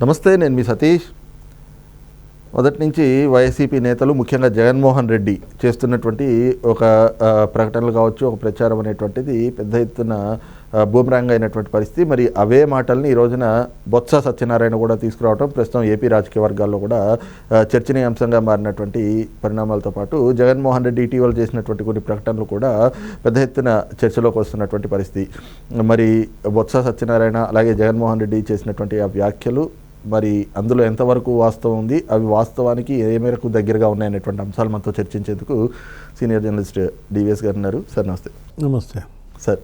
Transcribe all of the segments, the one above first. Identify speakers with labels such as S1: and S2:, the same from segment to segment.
S1: నమస్తే నేను మీ సతీష్. మొదటి నుంచి వైసీపీ నేతలు ముఖ్యంగా జగన్మోహన్ రెడ్డి చేస్తున్నటువంటి ఒక ప్రకటనలు కావచ్చు ఒక ప్రచారం అనేటువంటిది పెద్ద ఎత్తున ఆ, బూమరాంగ్ అయినటువంటి పరిస్థితి. మరి అవే మాటల్ని ఈ రోజున బొత్స సత్యనారాయణ కూడా తీసుకురావడం ప్రస్తుతం ఏపీ రాజకీయ వర్గాల్లో కూడా చర్చనీయాంశంగా మారినటువంటి పరిణామాలతో పాటు జగన్మోహన్ రెడ్డి ఇటీవల చేసినటువంటి కొన్ని ప్రకటనలు కూడా పెద్ద ఎత్తున చర్చలోకి వస్తున్నటువంటి పరిస్థితి. మరి బొత్స సత్యనారాయణ అలాగే జగన్మోహన్ రెడ్డి చేసినటువంటి ఆ వ్యాఖ్యలు మరి అందులో ఎంతవరకు వాస్తవం ఉంది? అవి వాస్తవానికి ఏ మేరకు దగ్గరగా ఉన్నాయనేటువంటి అంశాలు మనతో చర్చించేందుకు సీనియర్ జర్నలిస్ట్ డివిఎస్ గారు ఉన్నారు. సార్ నమస్తే.
S2: నమస్తే.
S1: సార్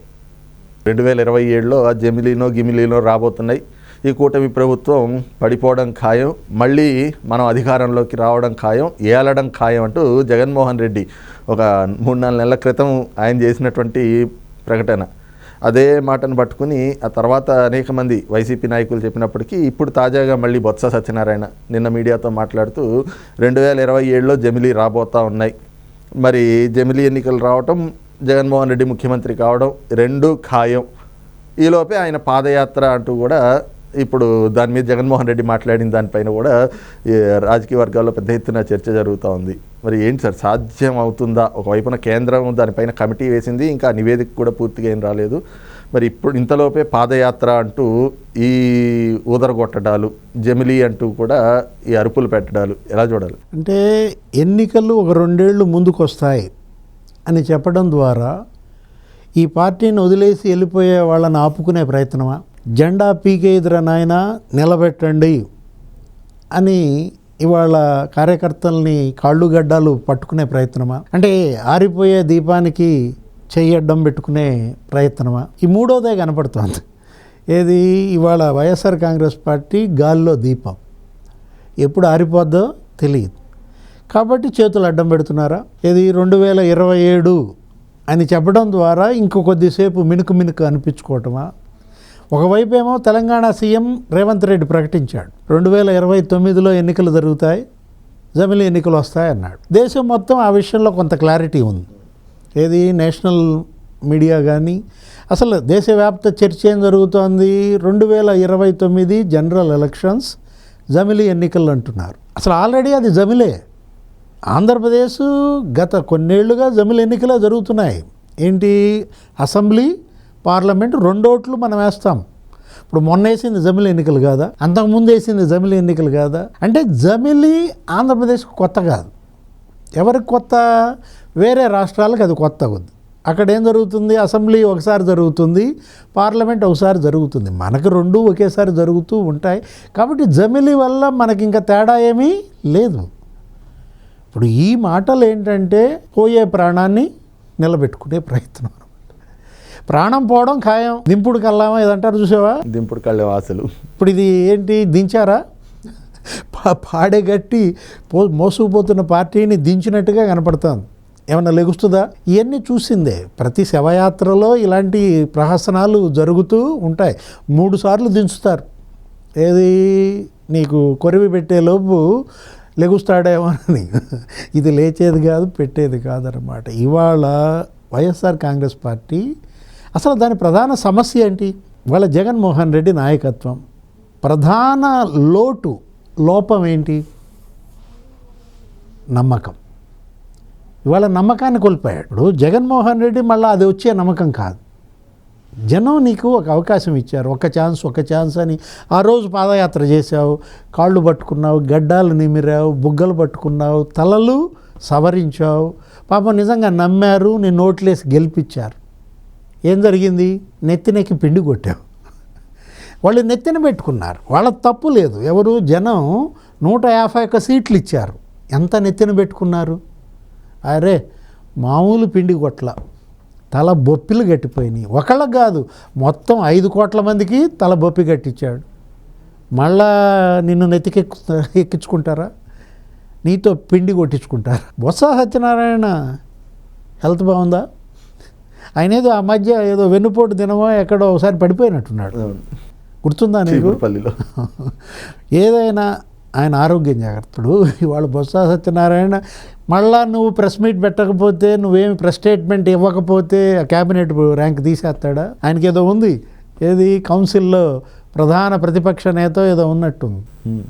S1: రెండు వేల ఇరవై ఏడులో ఆ జమిలీనో గిమిలీనో రాబోతున్నాయి. ఈ కూటమి ప్రభుత్వం పడిపోవడం ఖాయం. మళ్ళీ మనం అధికారంలోకి రావడం ఖాయం ఏలడం ఖాయం అంటూ జగన్మోహన్ రెడ్డి ఒక మూడు నాలుగు నెలల క్రితం ఆయన చేసినటువంటి ప్రకటన. అదే మాటను పట్టుకుని ఆ తర్వాత అనేక మంది వైసీపీ నాయకులు చెప్పినప్పటికీ ఇప్పుడు తాజాగా మళ్ళీ బొత్స సత్యనారాయణ నిన్న మీడియాతో మాట్లాడుతూ రెండు వేల ఇరవై ఏడులో జమిలీ రాబోతా ఉన్నాయి. మరి జమిలీ ఎన్నికలు రావటం జగన్మోహన్ రెడ్డి ముఖ్యమంత్రి కావడం రెండు ఖాయం. ఈలోపే ఆయన పాదయాత్ర అంటూ కూడా ఇప్పుడు దాని మీద జగన్మోహన్ రెడ్డి మాట్లాడిన దానిపైన కూడా రాజకీయ వర్గాల్లో పెద్ద ఎత్తున చర్చ జరుగుతూ ఉంది. మరి ఏంటి సార్ సాధ్యం అవుతుందా? ఒకవైపున కేంద్రం దానిపైన కమిటీ వేసింది ఇంకా నివేదిక కూడా పూర్తిగా ఏం రాలేదు. మరి ఇప్పుడు ఇంతలోపే పాదయాత్ర అంటూ ఈ ఊదరగొట్టడాలు జమిలీ అంటూ కూడా ఈ అరుపులు పెట్టడాలు ఎలా చూడాలి?
S2: అంటే ఎన్నికలు ఒక రెండేళ్ళు ముందుకు వస్తాయి అని చెప్పడం ద్వారా ఈ పార్టీని వదిలేసి వెళ్ళిపోయే వాళ్ళని ఆపుకునే ప్రయత్నమా? జెండా పీకే ఎదుర నాయన నిలబెట్టండి అని ఇవాళ కార్యకర్తల్ని కాళ్ళు గడ్డాలు పట్టుకునే ప్రయత్నమా? అంటే ఆరిపోయే దీపానికి చెయ్యడ్డం పెట్టుకునే ప్రయత్నమా? ఈ మూడోదే కనపడుతోంది. ఏది? ఇవాళ వైఎస్ఆర్ కాంగ్రెస్ పార్టీ గాల్లో దీపం. ఎప్పుడు ఆరిపోద్దో తెలియదు. కాబట్టి చేతులు అడ్డం పెడుతున్నారా? ఇది రెండు వేల ఇరవై ఏడు అని చెప్పడం ద్వారా ఇంకో కొద్దిసేపు మినుకు మినుకు అనిపించుకోవటమా? ఒకవైపు ఏమో తెలంగాణ సీఎం రేవంత్ రెడ్డి ప్రకటించాడు. రెండు వేల ఇరవై తొమ్మిదిలో ఎన్నికలు జరుగుతాయి జమిలీ ఎన్నికలు వస్తాయి అన్నాడు దేశం మొత్తం ఆ విషయంలో కొంత క్లారిటీ ఉంది. ఏది నేషనల్ మీడియా కానీ అసలు దేశవ్యాప్త చర్చ ఏం జరుగుతోంది? రెండు వేల ఇరవై తొమ్మిది జనరల్ ఎలక్షన్స్ జమిలీ ఎన్నికలు అంటున్నారు. అసలు ఆల్రెడీ అది జమిలే. ఆంధ్రప్రదేశ్ గత కొన్నేళ్ళుగా జమిలి ఎన్నికలే జరుగుతున్నాయి. ఏంటి? అసెంబ్లీ పార్లమెంట్ రెండోట్లు మనం వేస్తాం. ఇప్పుడు మొన్న వేసింది జమిలి ఎన్నికలు కాదా? అంతకుముందు వేసింది జమిలి ఎన్నికలు కాదా? అంటే జమిలి ఆంధ్రప్రదేశ్కి కొత్త కాదు. ఎవరికి కొత్త? వేరే రాష్ట్రాలకు అది కొత్త ఉంది అక్కడ ఏం జరుగుతుంది? అసెంబ్లీ ఒకసారి జరుగుతుంది పార్లమెంట్ ఒకసారి జరుగుతుంది. మనకు రెండు ఒకేసారి జరుగుతూ ఉంటాయి. కాబట్టి జమిలి వల్ల మనకి ఇంకా తేడా ఏమీ లేదు. ఇప్పుడు ఈ మాటలు ఏంటంటే పోయే ప్రాణాన్ని నిలబెట్టుకునే ప్రయత్నం. ప్రాణం పోవడం ఖాయం. దింపుడు కల్లామా ఇదంటారు చూసావా?
S1: దింపుడు కళ్ళే వాసులు.
S2: ఇప్పుడు ఇది ఏంటి? దించారా? పా- పాడేగట్టి పో మోసుకుపోతున్న పార్టీని దించినట్టుగా కనపడుతుంది. ఏమన్నా లెగుస్తుందా? ఇవన్నీ చూసిందే. ప్రతి శవయాత్రలో ఇలాంటి ప్రహసనాలు జరుగుతూ ఉంటాయి. మూడు సార్లు దించుతారు. ఏది? నీకు కొరివి పెట్టేలోపు లెగుస్తాడేమో అని. ఇది లేచేది కాదు పెట్టేది కాదనమాట ఇవాళ వైఎస్ఆర్ కాంగ్రెస్ పార్టీ అసలు దాని ప్రధాన సమస్య ఏంటి? వాళ్ళ జగన్మోహన్ రెడ్డి నాయకత్వం. ప్రధాన లోటు లోపం ఏంటి? నమ్మకం. ఇవాళ నమ్మకాన్ని కోల్పోయాడు. ఇప్పుడు జగన్మోహన్ రెడ్డి మళ్ళీ అది వచ్చే నమ్మకం కాదు. జనం నీకు ఒక అవకాశం ఇచ్చారు. ఒక ఛాన్స్ ఒక ఛాన్స్ అని ఆ రోజు పాదయాత్ర చేసావు కాళ్ళు పట్టుకున్నావు గడ్డాలు నిమిరావు బుగ్గలు పట్టుకున్నావు తలలు సవరించావు. పాపం నిజంగా నమ్మారు నీ నోట్లేసి గెలిపించారు. ఏం జరిగింది? నెత్తినెక్కి పిండి కొట్టావు వాళ్ళు నెత్తిన పెట్టుకున్నారు. వాళ్ళ తప్పు లేదు. ఎవరు? జనం నూట యాభై ఒక్క సీట్లు ఇచ్చారు. ఎంత నెత్తిన పెట్టుకున్నారు? అరే మామూలు పిండి కొట్ల. తల బొప్పిలు గట్టిపోయినాయి. ఒకళ్ళకి కాదు మొత్తం ఐదు కోట్ల మందికి తల బొప్పి కట్టించాడు మళ్ళా నిన్ను నెత్తికెక్కు ఎక్కించుకుంటారా? నీతో పిండి కొట్టించుకుంటారా? బొత్స సత్యనారాయణ హెల్త్ బాగుందా? ఆయన ఏదో ఆ మధ్య ఏదో వెన్నుపోటు దినమో ఎక్కడో ఒకసారి పడిపోయినట్టున్నాడు. గుర్తుందా నీకు?
S1: చీపురుపల్లిలో.
S2: ఏదైనా ఆయన ఆరోగ్యం జాగ్రత్తడు. ఇవాళ బొత్స సత్యనారాయణ మళ్ళా నువ్వు ప్రెస్ మీట్ పెట్టకపోతే నువ్వేమి ప్రెస్ స్టేట్మెంట్ ఇవ్వకపోతే ఆ క్యాబినెట్ ర్యాంక్ తీసేస్తాడా? ఆయనకి ఏదో ఉంది. ఏది? కౌన్సిల్లో ప్రధాన ప్రతిపక్ష నేత ఏదో ఉన్నట్టుంది.
S1: ఉమ్.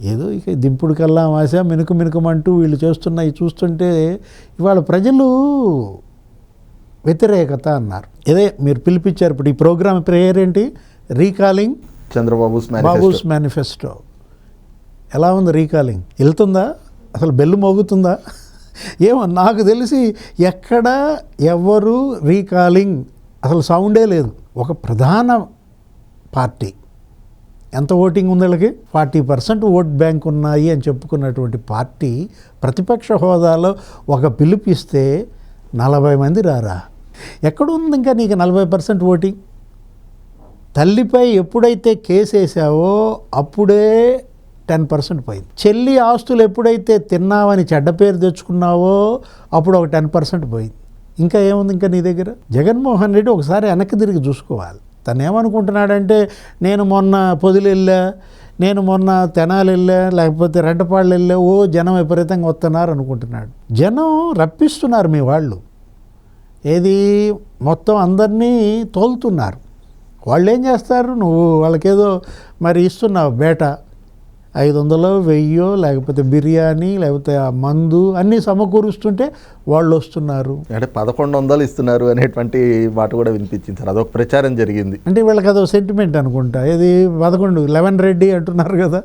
S2: ఏదో ఇక దింపుడు కల్లా ఆశ మినుకు మినుకమంటూ వీళ్ళు చేస్తున్నాయి చూస్తుంటే ఇవాళ ప్రజలు వ్యతిరేకత అన్నారు. ఇదే మీరు పిలిపించారు ఇప్పుడు ఈ ప్రోగ్రామ్ పేరు ఏంటి రీకాలింగ్
S1: చంద్రబాబు
S2: బాబూస్ మేనిఫెస్టో ఎలా ఉంది రీకాలింగ్? వెళ్తుందా? అసలు బెల్లు మోగుతుందా? ఏమో నాకు తెలిసి ఎక్కడ ఎవరు రీకాలింగ్ అసలు సౌండే లేదు. ఒక ప్రధాన పార్టీ. ఎంత ఓటింగ్ ఉంది వీళ్ళకి? ఫార్టీ పర్సెంట్ ఓట్ బ్యాంక్ ఉన్నాయి అని చెప్పుకున్నటువంటి పార్టీ ప్రతిపక్ష హోదాలో ఒక పిలుపిస్తే నలభై మంది రారా? ఎక్కడుంది ఇంకా నీకు నలభై పర్సెంట్ ఓటింగ్? తల్లిపై ఎప్పుడైతే కేసు వేసావో అప్పుడే టెన్ పర్సెంట్ పోయింది. చెల్లి ఆస్తులు ఎప్పుడైతే తిన్నావని చెడ్డ పేరు తెచ్చుకున్నావో అప్పుడు ఒక టెన్ పర్సెంట్ పోయింది. ఇంకా ఏముంది ఇంకా నీ దగ్గర? జగన్మోహన్ రెడ్డి ఒకసారి వెనక్కి తిరిగి చూసుకోవాలి. తను ఏమనుకుంటున్నాడంటే నేను మొన్న పొదిలి వెళ్ళా నేను మొన్న తెనాలి వెళ్ళా లేకపోతే రెంటపాళ్ళు వెళ్ళా ఓ జనం విపరీతంగా వస్తున్నారు అనుకుంటున్నాడు. జనం రప్పిస్తున్నారు మీ వాళ్ళు. ఏది మొత్తం అందరినీ తోలుతున్నారు. వాళ్ళు ఏం చేస్తారు? నువ్వు వాళ్ళకేదో మరి ఇస్తున్నావు బేట ఐదు వందలో వెయ్యో లేకపోతే బిర్యానీ లేకపోతే ఆ మందు అన్నీ సమకూరుస్తుంటే వాళ్ళు వస్తున్నారు
S1: అంటే పదకొండు వందలు ఇస్తున్నారు అనేటువంటి మాట కూడా వినిపించింది సార్. అదొక ప్రచారం జరిగింది.
S2: అంటే వీళ్ళకి అదో సెంటిమెంట్ అనుకుంటా. ఇది పదకొండు లెవెన్ రెడ్డి అంటున్నారు కదా?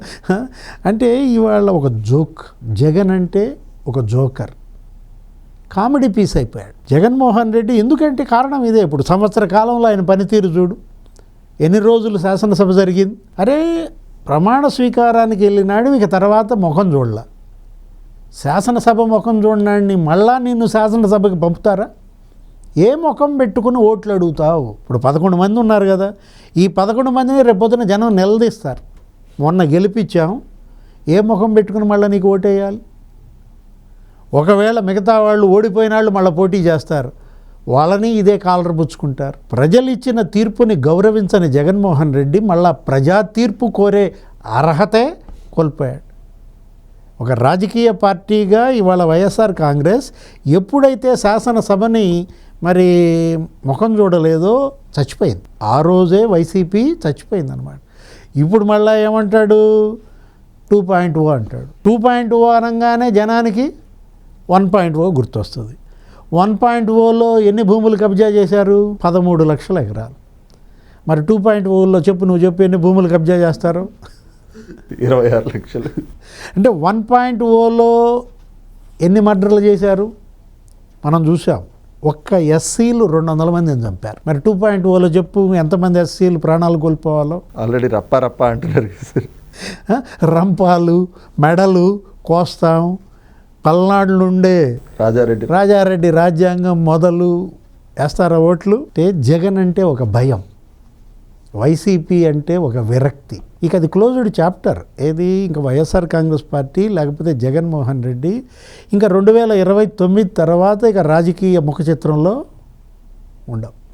S2: అంటే ఇవాళ ఒక జోక్. జగన్ అంటే ఒక జోకర్. కామెడీ పీస్ అయిపోయాడు. జగన్మోహన్ రెడ్డి ఎందుకంటే కారణం ఇదే ఇప్పుడు. సంవత్సర కాలంలో ఆయన పనితీరు చూడు. ఎన్ని రోజులు శాసనసభ జరిగింది? అరే ప్రమాణ స్వీకారానికి వెళ్ళినాడు ఇక తర్వాత ముఖం చూడల. శాసనసభ ముఖం చూడనాడిని మళ్ళా నిన్ను శాసనసభకి పంపుతారా? ఏ ముఖం పెట్టుకుని ఓట్లు అడుగుతావు? ఇప్పుడు పదకొండు మంది ఉన్నారు కదా. ఈ పదకొండు మందిని రేపొద్దున జనం నిలదీస్తారు. మొన్న గెలిపించాం. ఏ ముఖం పెట్టుకుని మళ్ళీ నీకు ఓటేయాలి? ఒకవేళ మిగతా వాళ్ళు ఓడిపోయిన వాళ్ళు మళ్ళీ పోటీ చేస్తారు. వాళ్ళని ఇదే కాలర్ పుచ్చుకుంటారు. ప్రజలు ఇచ్చిన తీర్పుని గౌరవించని జగన్మోహన్ రెడ్డి మళ్ళా ప్రజా తీర్పు కోరే అర్హతే కోల్పోయాడు. ఒక రాజకీయ పార్టీగా ఇవాళ వైఎస్ఆర్ కాంగ్రెస్ ఎప్పుడైతే శాసనసభని మరి ముఖం చూడలేదో చచ్చిపోయింది. ఆ రోజే వైసీపీ చచ్చిపోయింది అనమాట ఇప్పుడు మళ్ళీ ఏమంటాడు? టూ పాయింట్ ఓ అంటాడు. టూ పాయింట్ ఓ అనగానే జనానికి వన్ పాయింట్ ఓ గుర్తొస్తుంది. వన్ పాయింట్ ఓలో ఎన్ని భూములు కబ్జా చేశారు? పదమూడు లక్షల ఎకరాలు. మరి టూ పాయింట్ ఓలో చెప్పు నువ్వు చెప్పు ఎన్ని భూములు కబ్జా చేస్తారు?
S1: ఇరవై ఆరు లక్షలు.
S2: అంటే వన్ పాయింట్ ఓలో ఎన్ని మర్డర్లు చేశారు? మనం చూసాం. ఒక్క ఎస్సీలు రెండు వందల మందిని చంపారు. మరి టూ పాయింట్ ఓలో చెప్పు ఎంతమంది ఎస్సీలు ప్రాణాలు కోల్పోవాలో?
S1: ఆల్రెడీ రప్ప రప్ప అంటున్నారు?
S2: రంపాలు మెడలు కోస్తాం పల్నాడు నుండే
S1: రాజారెడ్డి.
S2: రాజారెడ్డి రాజ్యాంగం మొదలు వేస్తారా ఓట్లు? అంటే జగన్ అంటే ఒక భయం వైసీపీ అంటే ఒక విరక్తి. ఇక అది క్లోజ్డ్ చాప్టర్. ఏది? ఇంకా వైఎస్ఆర్ కాంగ్రెస్ పార్టీ లేకపోతే జగన్మోహన్ రెడ్డి. ఇంకా రెండు వేల ఇరవై తొమ్మిది తర్వాత ఇక రాజకీయ ముఖ చిత్రంలో ఉండవు